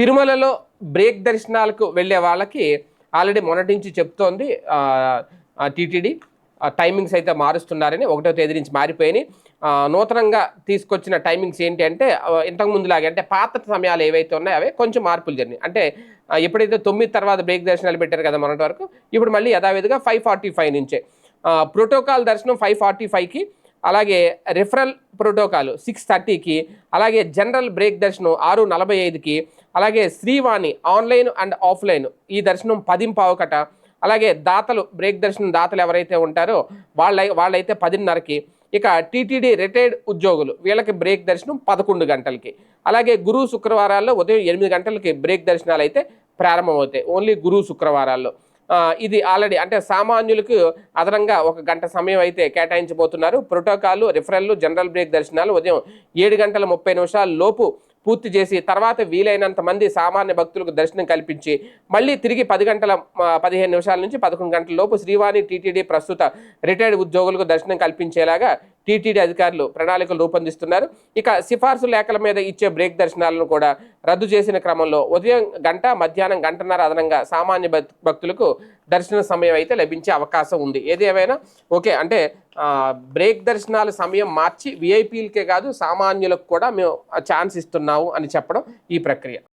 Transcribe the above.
తిరుమలలో బ్రేక్ దర్శనాలకు వెళ్ళే వాళ్ళకి ఆల్రెడీ మొన్నటి నుంచి చెప్తోంది టీటీడీ. టైమింగ్స్ అయితే మారుస్తున్నారని ఒకటో తేదీ నుంచి మారిపోయినాయి. నూతనంగా తీసుకొచ్చిన టైమింగ్స్ ఏంటి అంటే ఇంతకు ముందులాగే అంటే పాత సమయాలు ఏవైతే ఉన్నాయో అవే కొంచెం మార్పులు జరిగినాయి. అంటే ఎప్పుడైతే తొమ్మిది తర్వాత బ్రేక్ దర్శనాలు పెట్టారు కదా మొన్నటి వరకు ఇప్పుడు మళ్ళీ యథావిధిగా ఫైవ్ ఫార్టీ ఫైవ్ నుంచే ప్రోటోకాల్ దర్శనం ఫైవ్ ఫార్టీ ఫైవ్కి అలాగే రిఫరల్ ప్రోటోకాల్ సిక్స్ థర్టీకి అలాగే జనరల్ బ్రేక్ దర్శనం ఆరు నలభై ఐదుకి అలాగే శ్రీవాణి ఆన్లైన్ అండ్ ఆఫ్లైన్ ఈ దర్శనం పదింపావుకట అలాగే దాతలు బ్రేక్ దర్శనం దాతలు ఎవరైతే ఉంటారో వాళ్ళ వాళ్ళైతే పదిన్నరకి ఇక టీటీడీ రిటైర్డ్ ఉద్యోగులు వీళ్ళకి బ్రేక్ దర్శనం పదకొండు గంటలకి అలాగే గురు శుక్రవారాల్లో ఉదయం ఎనిమిది గంటలకి బ్రేక్ దర్శనాలు అయితే ప్రారంభమవుతాయి ఓన్లీ గురువు శుక్రవారాల్లో. ఇది ఆల్రెడీ అంటే సామాన్యులకు అదనంగా ఒక గంట సమయం అయితే కేటాయించబోతున్నారు. ప్రోటోకాల్ రిఫరల్ జనరల్ బ్రేక్ దర్శనాలు ఉదయం ఏడు గంటల ముప్పై నిమిషాల లోపు పూర్తి చేసి తర్వాత వీలైనంత మంది సామాన్య భక్తులకు దర్శనం కల్పించి మళ్ళీ తిరిగి పది గంటల పదిహేను నిమిషాల నుంచి పదకొండు గంటల లోపు శ్రీవాణి టీటీడీ ప్రస్తుత రిటైర్డ్ ఉద్యోగులకు దర్శనం కల్పించేలాగా టీటీడీ అధికారులు ప్రణాళికలు రూపొందిస్తున్నారు. ఇక సిఫార్సు లేఖల మీద ఇచ్చే బ్రేక్ దర్శనాలను కూడా రద్దు చేసిన క్రమంలో ఉదయం గంట మధ్యాహ్నం గంటన్నర అదనంగా సామాన్య భక్తులకు దర్శన సమయం అయితే లభించే అవకాశం ఉంది. ఏదేమైనా ఓకే అంటే బ్రేక్ దర్శనాల సమయం మార్చి విఐపీలకే కాదు సామాన్యులకు కూడా మేము ఛాన్స్ ఇస్తున్నాము అని చెప్పడం ఈ ప్రక్రియ.